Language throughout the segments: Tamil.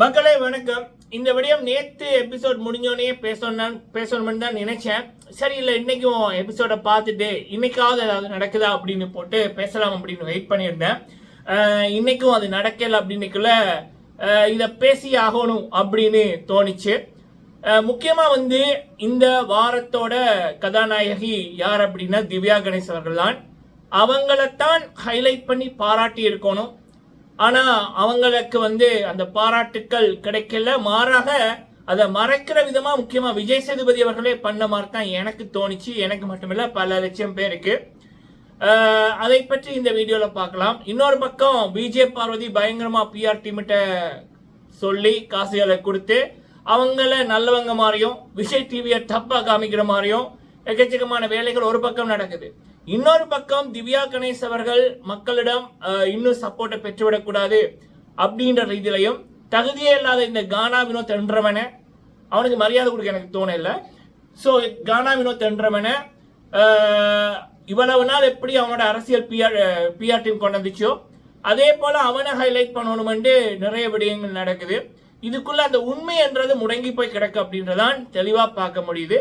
மக்களே வணக்கம். இந்த விடயம் நேற்று எபிசோட் முடிஞ்சோடனே பேசணும் பேசணும்னு தான் நினைச்சேன். சரி இல்லை இன்னைக்கும் எபிசோட பார்த்துட்டு இன்னைக்காவது ஏதாவது நடக்குதா அப்படின்னு போட்டு பேசலாம் அப்படின்னு வெயிட் பண்ணியிருந்தேன். இன்னைக்கும் அது நடக்கல அப்படின்னுக்குள்ள இதை பேசி ஆகணும் அப்படின்னு தோணுச்சு. முக்கியமாக வந்து இந்த வாரத்தோட கதாநாயகி யார் அப்படின்னா திவ்யா கணேஷ் அவர்கள் தான் அவங்களைத்தான் ஹைலைட் பண்ணி பாராட்டி இருக்கணும். ஆனால் அவங்களுக்கு வந்து அந்த பாராட்டுக்கள் கிடைக்கல. மாறாக அதை மறைக்கிற விதமாக முக்கியமாக விஜய் சேதுபதி அவர்களே பண்ண மாதிரி தான் எனக்கு தோணுச்சு. எனக்கு மட்டுமில்ல பல லட்சம் பேருக்கு. அதை பற்றி இந்த வீடியோவில் பார்க்கலாம். இன்னொரு பக்கம் பிஜே பார்வதி பயங்கரமாக பிஆர் டீமிட்ட சொல்லி காசுகளை கொடுத்து அவங்கள நல்லவங்க மாதிரியும் விஜய் டிவியை தப்பாக காமிக்கிற மாதிரியும் எக்கச்சக்கமான வேலைகள் ஒரு பக்கம் நடக்குது. இன்னொரு பக்கம் திவ்யா கணேஷ் அவர்கள் மக்களிடம் இன்னும் சப்போர்ட்டை பெற்றுவிடக்கூடாது அப்படின்ற ரீதியிலையும் தகுதியே இல்லாத இந்த கானா வினோத் என்றவன அவனுக்கு மரியாதை கொடுக்க எனக்கு தோணல ஸோ கானா வினோத் என்றவன இவ்வளவு நாள் எப்படி அவனோட அரசியல் பிஆர் பிஆர் டீம் கொண்டு வந்துச்சோ அதே போல அவனை ஹைலைட் பண்ணணுமென்று நிறைய விடயங்கள் நடக்குது. இதுக்குள்ள அந்த உண்மை என்றது முடங்கி போய் கிடக்கு அப்படின்றதான் தெளிவா பார்க்க முடியுது.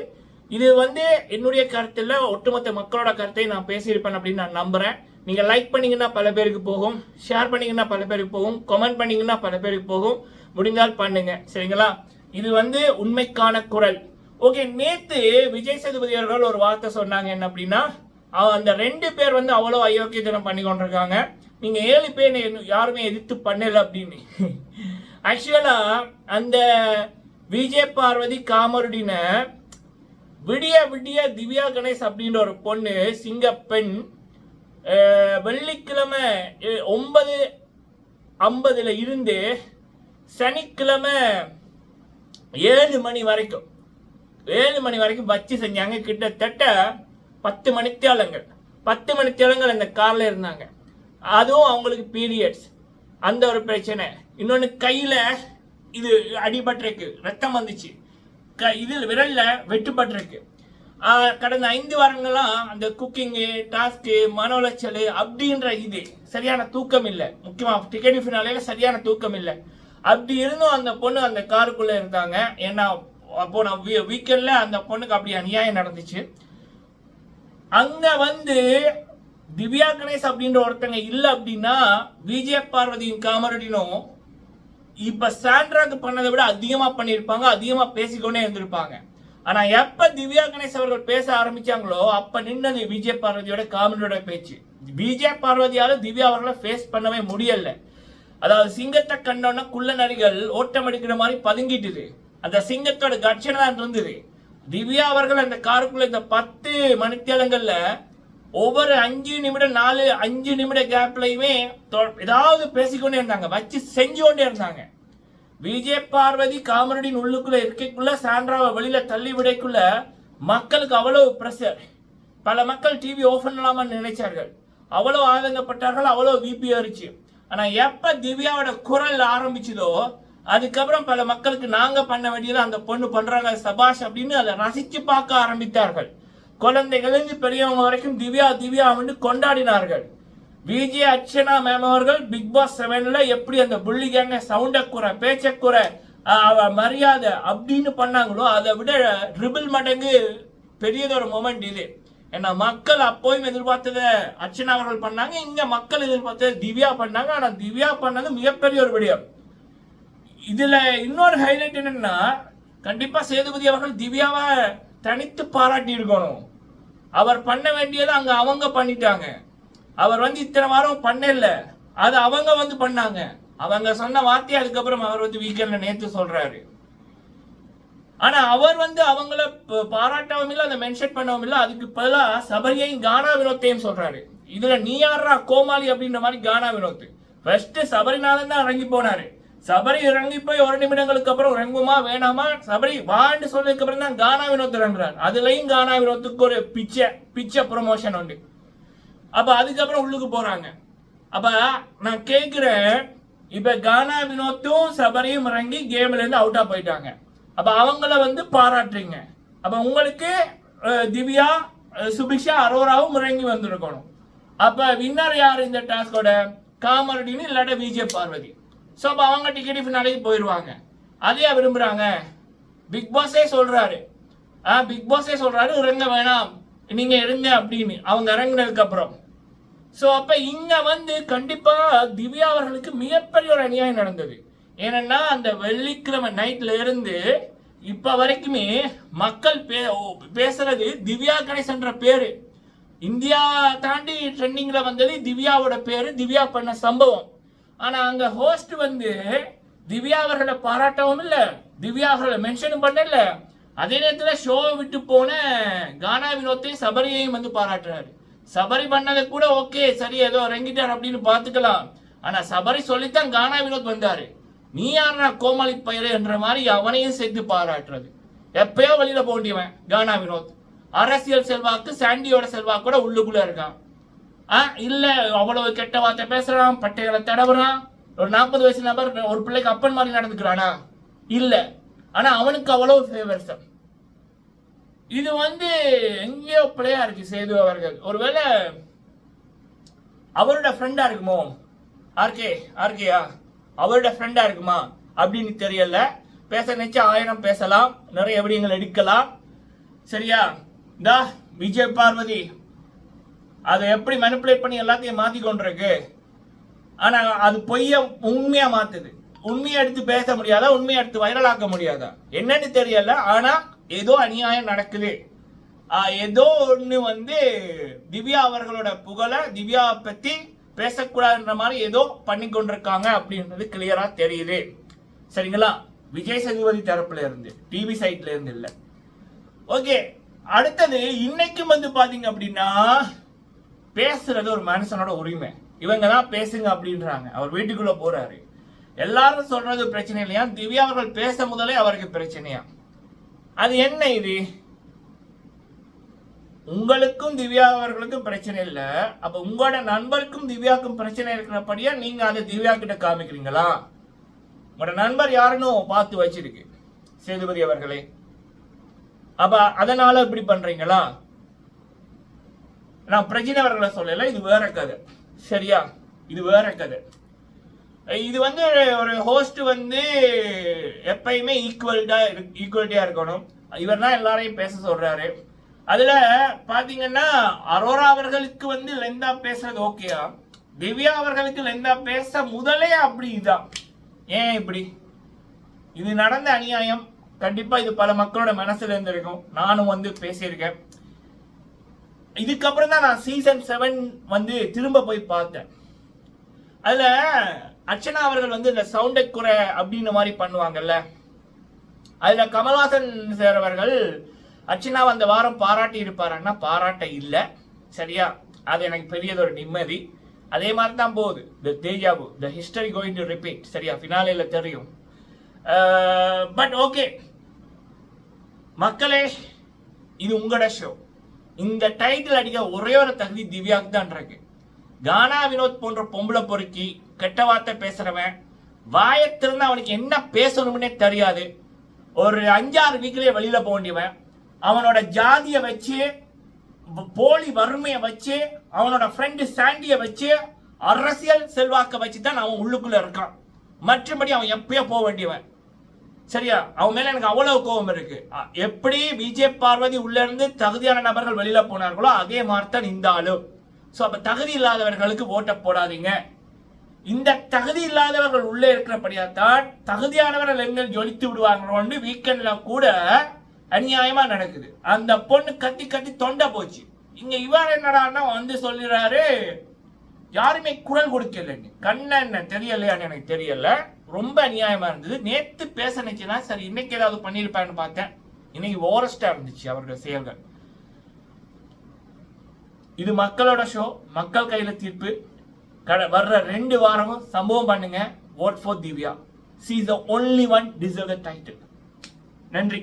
இது வந்து என்னுடைய கருத்தில் ஒட்டுமொத்த மக்களோட கருத்தை நான் பேசியிருப்பேன் அப்படின்னு நான் நம்புறேன். நீங்க லைக் பண்ணீங்கன்னா பல பேருக்கு போகும். ஷேர் பண்ணீங்கன்னா பல பேருக்கு போகும். கமெண்ட் பண்ணீங்கன்னா பல பேருக்கு போகும். முடிந்தால் பண்ணுங்க. சரிங்களா? இது வந்து உண்மைக்கான குரல். ஓகே நேத்து விஜய் சேதுபதி அவர்கள் ஒரு வார்த்தை சொன்னாங்க. என்ன அப்படின்னா அந்த ரெண்டு பேர் வந்து அவ்வளோ அயோக்கியத்தனம் பண்ணி கொண்டிருக்காங்க. நீங்க ஏழு பேர் என்ன- யாருமே எதிர்த்து பண்ணல அப்படின்னு. ஆக்சுவலா அந்த விஜய் பார்வதி காமருடின விடிய விடிய திவ்யா கணேஷ் அப்படின்ற ஒரு பொண்ணு சிங்கப்பெண் பெண் வெள்ளிக்கிழமை ஒன்பது ஐம்பதுல இருந்து சனிக்கிழமை ஏழு மணி வரைக்கும். ஏழு மணி வரைக்கும் வச்சு செஞ்சாங்க. கிட்டத்தட்ட பத்து மணித்தியாலங்கள். பத்து மணித்தியாலங்கள் அந்த காரில் இருந்தாங்க. அதுவும் அவங்களுக்கு பீரியட்ஸ் அந்த ஒரு பிரச்சனை. இன்னொன்று கையில் இது அடிபட்டிருக்கு. ரத்தம் வந்துச்சு. க இதில் விரலில் வெட்டுப்பட்டிருக்கு கடந்த ஐந்து வாரங்களாக அந்த குக்கிங்கு டாஸ்க்கு மன உளைச்சல் அப்படின்ற இது சரியான தூக்கம் இல்லை முக்கியமாக டிக்கெட் ஃபினாலே சரியான தூக்கம் இல்லை அப்படி இருந்தும் அந்த பொண்ணு அந்த காருக்குள்ளே இருந்தாங்க. ஏன்னா அப்போ நான் வீக்கெண்டில் அந்த பொண்ணுக்கு அப்படி அநியாயம் நடந்துச்சு. அங்கே வந்து திவ்யா கணேஷ் அப்படின்ற ஒருத்தங்க இல்லை அப்படின்னா விஜய பார்வதியின் காமரடினும் இப்ப சாண்ட்ராக்கு பண்ணதை விட அதிகமா பண்ணியிருப்பாங்க அதிகமா பேசிக்கொண்டே இருந்திருப்பாங்க. ஆனா எப்ப திவ்யா கணேஷ் அவர்கள் பேச ஆரம்பிச்சாங்களோ அப்ப நின்னது விஜய் பார்வதியோட காமெடியோட பேச்சு. விஜய் பார்வதியால திவ்யா அவர்களை ஃபேஸ் பண்ணவே முடியல. அதாவது சிங்கத்தை கண்டோன்னா குள்ள நரிகள் ஓட்டம் எடுக்கிற மாதிரி பதுங்கிட்டுது. அந்த சிங்கத்தோட கட்சனை தான் இருந்தது. திவ்யா அவர்கள் அந்த காருக்குள்ள இந்த பத்து மணித்தேலங்கள்ல ஒவ்வொரு அஞ்சு நிமிடம் நாலு அஞ்சு நிமிட கேப்லையுமே ஏதாவது பேசிக்கொண்டே இருந்தாங்க வச்சு செஞ்சு கொண்டே இருந்தாங்க. விஜய் பார்வதி காமரடியின் உள்ளுக்குள்ள இருக்கைக்குள்ள சாண்ட்ராவை வெளியில தள்ளி விடைக்குள்ள மக்களுக்கு அவ்வளவு ப்ரெஷர் பல மக்கள் டிவி ஓஃப் பண்ணலாமான்னு நினைச்சார்கள். அவ்வளவு ஆதங்கப்பட்டார்கள் அவ்வளவு விபி ஏறிச்சு. ஆனா எப்ப திவ்யாவோட குரல் ஆரம்பிச்சதோ அதுக்கப்புறம் பல மக்களுக்கு நாங்க பண்ண வேண்டியது அந்த பொண்ணு பண்றாங்க சபாஷ் அப்படின்னு அதை ரசிச்சு பார்க்க ஆரம்பித்தார்கள். குழந்தைகளிலிருந்து பெரியவங்க வரைக்கும் திவ்யா திவ்யா வந்து கொண்டாடினார்கள். விஜய் அர்ச்சனா மேம் அவர்கள் பிக் பாஸ் செவன்ல எப்படி அந்த புள்ளி கேங்க சவுண்ட குறை பேச்ச குறை அவ மரியாதை அப்படின்னு பண்ணாங்களோ அதை விட ட்ரிபிள் மடங்கு பெரியதொரு மொமெண்ட் இது. ஏன்னா மக்கள் அப்போயும் எதிர்பார்த்ததை அர்ச்சனா அவர்கள் பண்ணாங்க இங்க மக்கள் எதிர்பார்த்தத திவ்யா பண்ணாங்க. ஆனா திவ்யா பண்ணது மிகப்பெரிய ஒரு விடயம். இதுல இன்னொரு ஹைலைட் என்னன்னா கண்டிப்பா சேதுபதி அவர்கள் திவ்யாவை தனித்து பாராட்டி இருக்கணும் அவர் பண்ண வேண்டியதை அங்க அவங்க பண்ணிட்டாங்க. அவர் வந்து இத்தனை வாரம் பண்ணல. அது அவங்க வந்து பண்ணாங்க. அவங்க சொன்ன வார்த்தையை அதுக்கப்புறம் அவர் வந்து வீக்கெண்ட்ல நேத்து சொல்றாரு. ஆனா அவர் வந்து அவங்கள பாராட்டவும் இல்லை அதை மென்ஷன் பண்ணவும் இல்லை. அதுக்கு பதிலாக சபரியையும் கானா வினோத்தையும் சொல்றாரு. இதுல நீ யாரா கோமாளி அப்படின்ற மாதிரி கானா வினோத் ஃபர்ஸ்ட் சபரிநாதன் தான் இறங்கி போனாரு. சபரி இறங்கி போய் ஒரு நிமிடங்களுக்கு அப்புறம் இறங்குமா வேணாமா? சபரி வான்னு சொன்னதுக்கு அப்புறம் தான் கானா வினோத் இறங்குறாரு. அதுலயும் கானா வினோத்துக்கு ஒரு பிச்சை பிச்சை ப்ரொமோஷன் உண்டு. அப்ப அதுக்கப்புறம் உள்ளுக்கு போறாங்க. அப்ப நான் கேட்கிறேன் இப்ப கானா வினோத்தும் சபரியும் இறங்கி கேம்ல இருந்து அவுட்டா போயிட்டாங்க. அப்ப அவங்கள வந்து பாராட்டுறீங்க. அப்ப உங்களுக்கு திவ்யா சுபிக்ஷா அரோராவும் இறங்கி வந்திருக்கணும். அப்ப வின்னர் யார் இந்த டாஸ்கோட காமரடின்னு இல்லாட்ட விஜய் பார்வதி. ஸோ அப்போ அவங்க டிக்கெட் ஃபினாலேக்கு போயிடுவாங்க அதையா விரும்புகிறாங்க பிக் பாஸே சொல்கிறாரு ஆ பிக் பாஸே சொல்கிறாரு இறங்க வேணாம். நீங்கள் இருங்க அப்படின்னு. அவங்க இறங்கினதுக்கப்புறம் ஸோ அப்போ இங்கே வந்து கண்டிப்பாக திவ்யா அவர்களுக்கு மிகப்பெரிய ஒரு அநியாயம் நடந்தது. ஏன்னா அந்த வெள்ளிக்கிழமை நைட்ல இருந்து இப்போ வரைக்குமே மக்கள் பே ஓ- பேசுறது திவ்யா கணேசன்ற பேரு. இந்தியா தாண்டி ட்ரெண்டிங்ல வந்தது திவ்யாவோட பேரு திவ்யா பண்ண சம்பவம். ஆனா அங்க ஹோஸ்ட் வந்து திவ்யா அவர்களை பாராட்டவும் இல்ல. திவ்யா அவர்களை மென்ஷனும் பண்ணல அதே நேரத்துல ஷோ விட்டு போன கானா வினோத்தையும் சபரியையும் வந்து பாராட்டுறாரு. சபரி பண்ணதை கூட ஓகே சரி ஏதோ இறங்கிட்டார் அப்படின்னு பார்த்துக்கலாம். ஆனா சபரி சொல்லித்தான் கானா வினோத் வந்தாரு. நீ யாரா கோமாளி பயிர் என்ற மாதிரி அவனையும் சேர்த்து பாராட்டுறது. எப்பயோ வெளியில போண்டியவன் கானா வினோத். அரசியல் செல்வாக்கு சாண்டியோட செல்வாக்கு கூட உள்ளுக்குள்ள இருக்கான். ஆ இல்லை அவ்வளவு கெட்ட வார்த்தை பேசுறான் பட்டைகளை தடவுறான். ஒரு நாற்பது வயசு நபர் ஒரு பிள்ளைக்கு அப்பன் மாதிரி நடந்துக்கிறானா இல்லை. ஆனால் அவனுக்கு அவ்வளவு ஃபேவர்ஸ் இது வந்து எங்கேயோ பிள்ளையா இருக்கு சேது அவர்கள். ஒருவேளை அவரோட ஃப்ரெண்டா இருக்குமோ? ஆர்கே ஆர்கேயா? அவரோட ஃப்ரெண்டா இருக்குமா? அப்படின்னு தெரியல. பேச நினைச்சு ஆயிரம் பேசலாம். நிறைய விடயங்கள் எடுக்கலாம். சரியா? இந்தா விஜய் பார்வதி அதை எப்படி மெனிப்புலேட் பண்ணி எல்லாத்தையும் மாத்தி கொண்டிருக்கு? ஆனா அது பொய்ய உண்மையா மாத்துது. உண்மையை எடுத்து பேச முடியாதா? உண்மையை எடுத்து வைரலாக்க முடியாதா? என்னன்னு தெரியல. ஆனா ஏதோ அநியாயம் நடக்குது. ஏதோ ஒண்ணு வந்து திவ்யா அவர்களோட புகழை திவ்யாவை பத்தி பேசக்கூடாதுன்ற மாதிரி ஏதோ பண்ணி கொண்டிருக்காங்க அப்படின்றது கிளியரா தெரியுது. சரிங்களா? விஜய் சேதுபதி தரப்புல இருந்து டிவி சைட்ல இருந்து இல்ல. ஓகே அடுத்தது இன்னைக்கும் வந்து பாத்தீங்க அப்படின்னா பேசுறது ஒரு மனுஷனோட உரிமை. இவங்க தான் பேசுங்க அப்படின்றாங்க. அவர் வீட்டுக்குள்ள போறாரு. எல்லாரும் சொல்றது பிரச்சனை இல்லையா? திவ்யா அவர்கள் பேச முதலே அவருக்கு பிரச்சனையா? அது என்ன இது? உங்களுக்கும் திவ்யா அவர்களுக்கும் பிரச்சனை இல்லை. அப்ப உங்களோட நண்பருக்கும் திவ்யாவுக்கும் பிரச்சனை இருக்கிறபடியா நீங்க அதை திவ்யா கிட்ட காமிக்கிறீங்களா? உங்களோட நண்பர் யாருன்னு பார்த்து வச்சிருக்கு சேதுபதி அவர்களே. அப்ப அதனால இப்படி பண்றீங்களா? நான் பிரஜின் அவர்களை சொல்லல இது வேற கதை. சரியா? இது வேற கதை. இது வந்து ஒரு ஹோஸ்ட் வந்து எப்பயுமே ஈக்குவல்டா ஈக்குவலிட்டியா இருக்கணும். இவர் தான் எல்லாரையும் பேச சொல்றாரு. அதுல பாத்தீங்கன்னா அரோரா அவர்களுக்கு வந்து லெந்தா பேசுறது ஓகேயா திவ்யா அவர்களுக்கு லெந்தா பேச முதலே அப்படி இதான். ஏன் இப்படி? இது நடந்த அநியாயம். கண்டிப்பா இது பல மக்களோட மனசுல இருந்திருக்கும். நானும் வந்து பேசியிருக்கேன். இதுக்கப்புறம் தான் நான் சீசன் செவன் வந்து திரும்ப போய் பார்த்தேன். அதில் அர்ச்சனா அவர்கள் வந்து இந்த சவுண்டை குறை அப்படின்னு மாதிரி பண்ணுவாங்கல்ல. அதில் கமல்ஹாசன் சார் அவர்கள் அர்ச்சனா அந்த வாரம் பாராட்டி இருப்பாருன்னா பாராட்ட இல்லை. சரியா? அது எனக்கு பெரியதொரு நிம்மதி. அதே மாதிரி தான் போகுது the deja vu the history going to repeat சரியா? ஃபினாலேயில் தெரியும். பட் ஓகே மக்களே இது உங்களோட ஷோ இந்த டைட்டில் அடிக்க ஒரே ஒரு தகுதி திவ்யாவுக்கு தான் இருக்கு. கானா வினோத் போன்ற பொம்பளை பொறுக்கி கெட்ட வார்த்தை பேசுறவன் வாயை அவனுக்கு என்ன பேசணும்னே தெரியாது. ஒரு அஞ்சாறு வீக்லயே வெளியில போக வேண்டியவன் அவனோட ஜாதியை வச்சு போலி வறுமையை வச்சு அவனோட ஃப்ரெண்டு சாண்டியை வச்சு அரசியல் செல்வாக்க வச்சு தான் அவன் உள்ளுக்குள்ள இருக்கான். மற்றபடி அவன் எப்பயோ போக வேண்டியவன். சரியா? அவன் மேல எனக்கு அவ்வளவு கோபம் இருக்கு. எப்படி விஜய் பார்வதி உள்ள இருந்து தகுதியான நபர்கள் வெளியில போனார்களோ அதே மாதிரி தான் இந்த ஆளும் ஸோ அப்ப தகுதி இல்லாதவர்களுக்கு ஓட்ட போடாதீங்க. இந்த தகுதி இல்லாதவர்கள் உள்ளே இருக்கிறபடியா தான் தகுதியானவர்கள் எங்க ஜொலித்து விடுவாங்களோன்னு வீக்கெண்ட்ல கூட அநியாயமா நடக்குது. அந்த பொண்ணு கத்தி கத்தி தொண்டை போச்சு. இங்க இவர் என்னடான்னா வந்து சொல்லிடுறாரு யாருமே குரல் கொடுக்கலன்னு. கண்ண என்ன தெரியலையான்னு எனக்கு தெரியல. ரொம்ப அநியாயமா இருந்தது. நேத்து பேச நினைச்சுன்னா சரி இன்னைக்கு ஏதாவது பண்ணியிருப்பான்னு பார்த்தேன். இன்னைக்கு ஓரஸ்டா இருந்துச்சு அவருடைய செயல்கள். இது மக்களோட ஷோ மக்கள் கையில தீர்ப்பு. கட வர்ற ரெண்டு வாரமும் சம்பவம் பண்ணுங்க. Vote for Divya she is the only one deserve the title நன்றி.